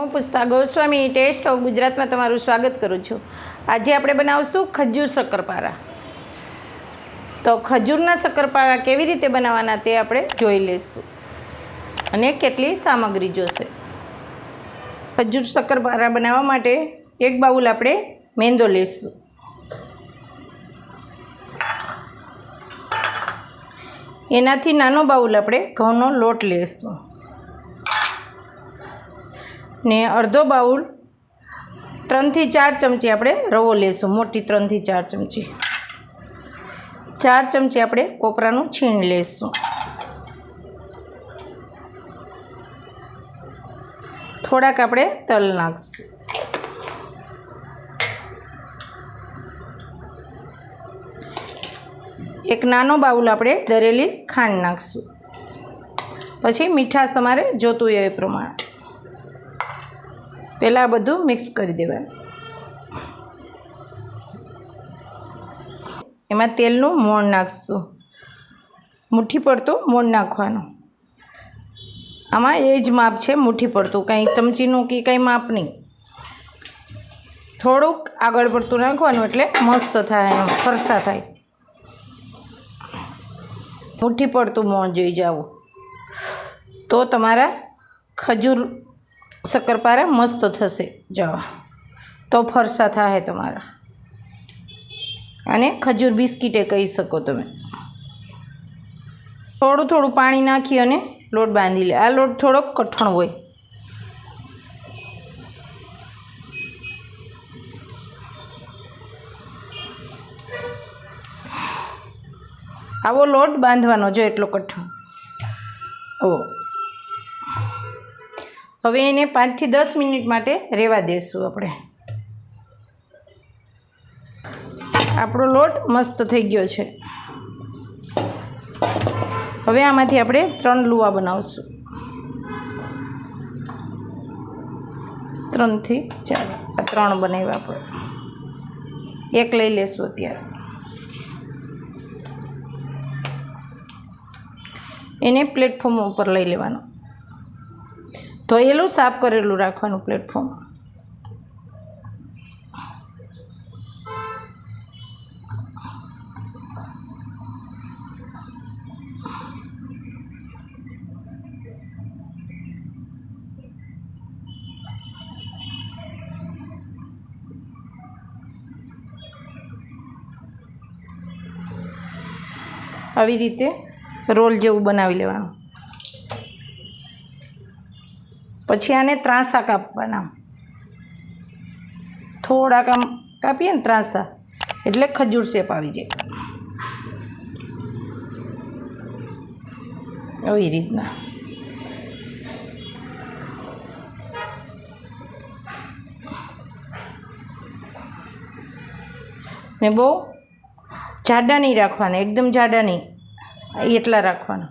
હું Pushpa Goswami test of ગુજરાતમાં તમારું સ્વાગત કરું છું. આજે આપણે બનાવશું ખજૂર શક્કરપારા. તો ખજૂરના શક્કરપારા કેવી રીતે બનાવવાના તે આપણે જોઈ લઈશું. અને કેટલી સામગ્રી જોશે. ખજૂર શક્કરપારા બનાવવા માટે એક બાઉલ આપણે મેંદો લઈશું. એનાથી નાનો બાઉલ આપણે ઘઉંનો લોટ લઈશું. ને અડધો બાઉલ ત્રણથી ચાર ચમચી આપણે રવો લેશું. મોટી ત્રણથી ચાર ચમચી. ચાર ચમચી આપણે કોપરાનું છીણ લેશું. થોડાક આપણે તલ નાખશું. એક નાનો બાઉલ આપણે દરેલી ખાંડ નાખશું. પછી મીઠાશ તમારે જોતું હોય એ પ્રમાણે. પહેલાં બધું મિક્સ કરી દેવાનું. એમાં તેલનું મોણ નાખશું. મુઠ્ઠી પડતું મોણ નાખવાનું. આમાં એ જ માપ છે મુઠ્ઠી પડતું. કંઈ ચમચીનું કે કંઈ માપ નહીં. થોડુંક આગળ પડતું નાખવાનું એટલે મસ્ત થાય એમ ફરસા થાય. મુઠ્ઠી પડતું મોણ જોઈ જવું તો તમારા ખજૂર શક્કરપારા મસ્ત થશે. જવા તો ફરસા થાય તમારા. અને ખજૂર બિસ્કીટે કહી શકો તમે. થોડું થોડું પાણી નાખી અને લોટ બાંધી લે. આ લોટ થોડોક કઠણ હોય. આવો લોટ બાંધવાનો જો એટલો કઠણ. ઓ હવે એને પાંચથી દસ મિનિટ માટે રહેવા દેશું આપણે. આપણો લોટ મસ્ત થઈ ગયો છે. હવે આમાંથી આપણે ત્રણ લુવા બનાવશું. ત્રણથી ચાર. આ ત્રણ બનાવ્યા આપણે. એક લઈ લેશું અત્યારે. એને પ્લેટફોર્મ ઉપર લઈ લેવાનું. ધોયેલું સાફ કરેલું રાખવાનું પ્લેટફોર્મ આવી રીતે રોલ જેવું બનાવી લેવાનું. પછી આને ત્રાંસા કાપવાના. થોડાક આમ કાપીએ ને ત્રાંસા, એટલે ખજૂર શેપ આવી જાય. આવી રીતના. ને બહુ જાડા નહીં રાખવાના, એકદમ જાડા નહીં, એટલા રાખવાના.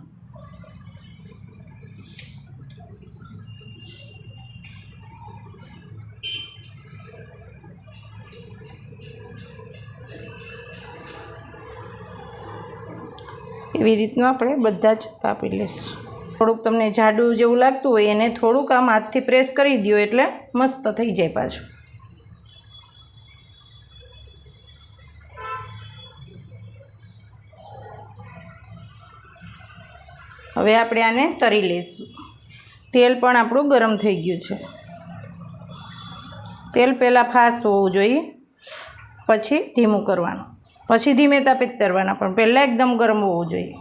એવી રીતનું આપણે બધા જ કાપી લઈશું. થોડુંક તમને જાડું જેવું લાગતું હોય એને થોડુંક આમ હાથથી પ્રેસ કરી દો એટલે મસ્ત થઈ જાય પાછું. હવે આપણે આને તરી લઈશું. તેલ પણ આપણું ગરમ થઈ ગયું છે. તેલ પહેલાં ફાસ હોવું જોઈએ, પછી ધીમું કરવાનું. પછી ધીમે તાપે જ તરવાના, પણ પહેલાં એકદમ ગરમ હોવું જોઈએ.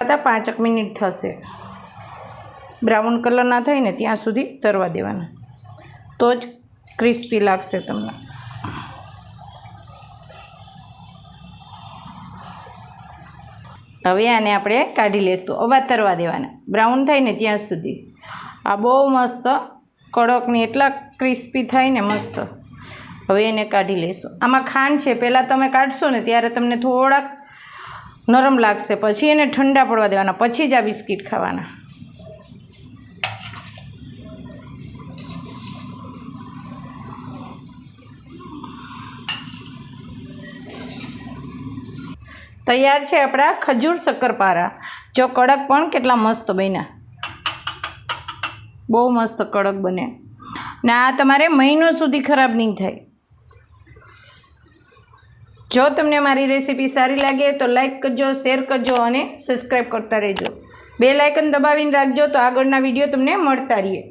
બધા પાંચક મિનિટ થશે. બ્રાઉન કલર ના થાય ને, ત્યાં સુધી તરવા દેવાના. તો જ ક્રિસ્પી લાગશે તમને. હવે આને આપણે કાઢી લઈશું હવે તરવા દેવાના. બ્રાઉન થાય ને ત્યાં સુધી. આ બહુ મસ્ત કડકની એટલા ક્રિસ્પી થાય ને મસ્ત. હવે એને કાઢી લઈશું આમાં ખાંડ છે. પહેલાં તમે કાઢશો ને ત્યારે તમને થોડાક નરમ લાગશે. પછી એને ઠંડા પડવા દેવાના. પછી જ આ બિસ્કિટ ખાવાના. તૈયાર છે આપણા ખજૂર શક્કરપારા. જો કડક પણ કેટલા મસ્ત બન્યા. બહુ મસ્ત કડક બને ને આ તમારે મહિનો સુધી ખરાબ નહીં થાય. જો તમને મારી રેસીપી સારી લાગે તો લાઈક કરજો, શેર કરજો અને સબસ્ક્રાઈબ કરતા રહેજો. બે લાઇકન દબાવીને રાખજો તો આગળના વીડિયો તમને મળતા રહીએ.